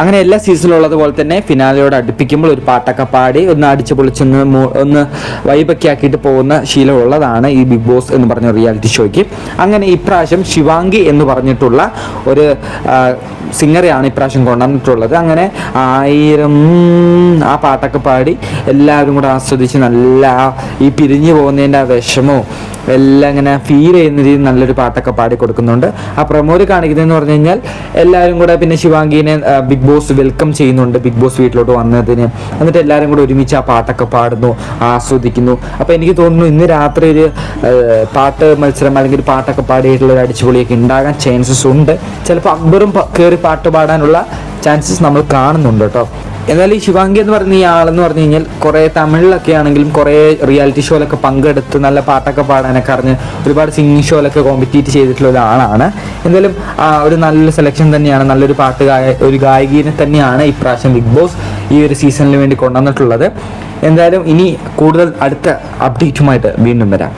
അങ്ങനെ എല്ലാ സീസണിലും ഉള്ളതുപോലെ തന്നെ ഫിനാലയോട് അടുപ്പിക്കുമ്പോൾ ഒരു പാട്ടൊക്കെ പാടി ഒന്ന് അടിച്ചു പൊളിച്ചൊന്ന് ഒന്ന് വൈബൊക്കെ ആക്കിയിട്ട് പോകുന്ന ശീലമുള്ളതാണ് ഈ ബിഗ് ബോസ് എന്ന് പറഞ്ഞ റിയാലിറ്റി ഷോയ്ക്ക് അങ്ങനെ ഇപ്രാവശ്യം ശിവാംഗി എന്ന് പറഞ്ഞിട്ടുള്ള ഒരു സിംഗറെയാണ് ഇപ്രാവശ്യം കൊണ്ടുവന്നിട്ടുള്ളത്. അങ്ങനെ ആയിരം ആ പാട്ടൊക്കെ പാടി എല്ലാവരും കൂടെ ആസ്വദിച്ച് നല്ല ഈ പിരിഞ്ഞു പോകുന്നതിന്റെ ആ വിഷമവും എല്ലാം ഇങ്ങനെ ഫീൽ ചെയ്യുന്ന രീതിയിൽ നല്ലൊരു പാട്ടൊക്കെ പാടി കൊടുക്കുന്നുണ്ട്. ആ പ്രമോര് കാണിക്കുന്നതെന്ന് പറഞ്ഞു കഴിഞ്ഞാൽ എല്ലാവരും കൂടെ പിന്നെ ശിവാംഗീനെ ബിഗ് ബോസ് വെൽക്കം ചെയ്യുന്നുണ്ട്. ബിഗ് ബോസ് വീട്ടിലോട്ട് വന്നതിന്. എന്നിട്ട് എല്ലാവരും കൂടെ ഒരുമിച്ച് ആ പാട്ടൊക്കെ പാടുന്നു ആസ്വദിക്കുന്നു. അപ്പോൾ എനിക്ക് തോന്നുന്നു ഇന്ന് രാത്രി ഒരു പാട്ട് മത്സരം അല്ലെങ്കിൽ പാട്ടൊക്കെ പാടിയിട്ടുള്ള ഒരു അടിച്ചുപൊളിയൊക്കെ ഉണ്ടാകാൻ ചാൻസസ് ഉണ്ട്. ചിലപ്പോൾ അക്ബറും കയറി പാട്ട് പാടാനുള്ള ചാൻസസ് നമ്മൾ കാണുന്നുണ്ട് കേട്ടോ. എന്നാൽ ഈ ശിവാംഗി എന്ന് പറഞ്ഞ ഈ ആളെന്ന് പറഞ്ഞു കഴിഞ്ഞാൽ കുറേ തമിഴിലൊക്കെ ആണെങ്കിലും കുറേ റിയാലിറ്റി ഷോയിലൊക്കെ പങ്കെടുത്ത് നല്ല പാട്ടൊക്കെ പാടാനൊക്കെ അറിഞ്ഞ് ഒരുപാട് സിംഗിങ് ഷോയിലൊക്കെ കോമ്പറ്റീറ്റ് ചെയ്തിട്ടുള്ള ഒരാളാണ്. എന്തായാലും ഒരു നല്ല സെലക്ഷൻ തന്നെയാണ് നല്ലൊരു പാട്ട് ഗായ ഒരു ഗായികനെ തന്നെയാണ് ഇപ്രാവശ്യം ബിഗ് ബോസ് ഈ ഒരു സീസണിന് വേണ്ടി കൊണ്ടുവന്നിട്ടുള്ളത്. എന്തായാലും ഇനി കൂടുതൽ അടുത്ത അപ്ഡേറ്റുമായിട്ട് വീണ്ടും വരാം.